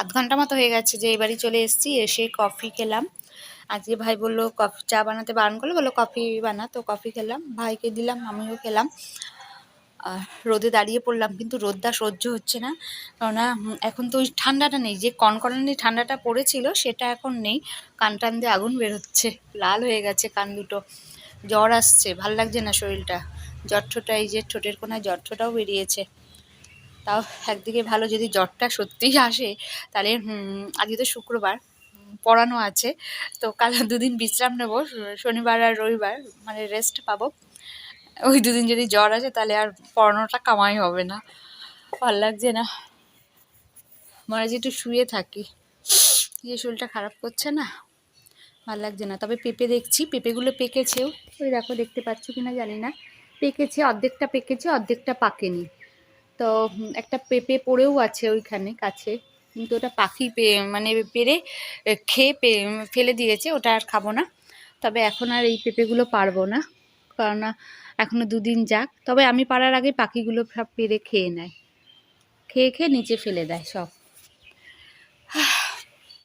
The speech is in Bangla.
আধ ঘণ্টা মতো হয়ে গেছে যে এবারই চলে এসেছি, এসে কফি খেলাম। আজকে ভাই বলল, কফি, চা বানাতে বারণ করল? বলল, কফি বানা। তো কফি খেলাম, ভাইকে দিলাম, আমিও খেলাম। রোদে দাঁড়িয়ে পড়লাম, কিন্তু রোদটা সহ্য হচ্ছে না। কেননা এখন তো ওই ঠান্ডাটা নেই, যে কনকনানি ঠান্ডাটা পড়েছিল সেটা এখন নেই। কান টান দিয়ে আগুন বেরোচ্ছে, লাল হয়ে গেছে কান দুটো। জ্বর আসছে, ভালো লাগছে না শরীরটা? জ্বর ঠোঁটা এই যে ঠোঁটের কোনায় জ্বর ঠোঁটাও বেরিয়েছে। তাও একদিকে ভালো যদি জ্বরটা সত্যিই আসে, তাহলে আজকে তো শুক্রবার পড়ানো আছে। তো কাল দুদিন বিশ্রাম নেব শনিবার আর রবিবার মানে রেস্ট পাবো। ওই দুদিন যদি জ্বর আসে, তাহলে আর পড়ানোটা কামাই হবে না। ভালো লাগছে না। মনে হচ্ছে একটু শুয়ে থাকি, যে শরীরটা খারাপ করছে না, ভালো লাগছে না। তবে পেঁপে দেখছি, পেঁপেগুলো পেকেছেও। ওই দেখো, দেখতে পাচ্ছ কিনা জানি না। পেকেছে, অর্ধেকটা পেকেছে, অর্ধেকটা পাকেনি। তো একটা পেঁপে পড়েও আছে ওইখানে কাছে। কিন্তু ওটা পাখি মানে পেরে খেয়ে ফেলে দিয়েছে, ওটা আর খাব না। তবে এখন আর এই পেঁপেগুলো পারব না কারণ এখনও দুদিন যাক। তবে আমি পারার আগে পাখিগুলো সব পেরে খেয়ে নেয়। খেয়ে খেয়ে নিচে ফেলে দেয় সব।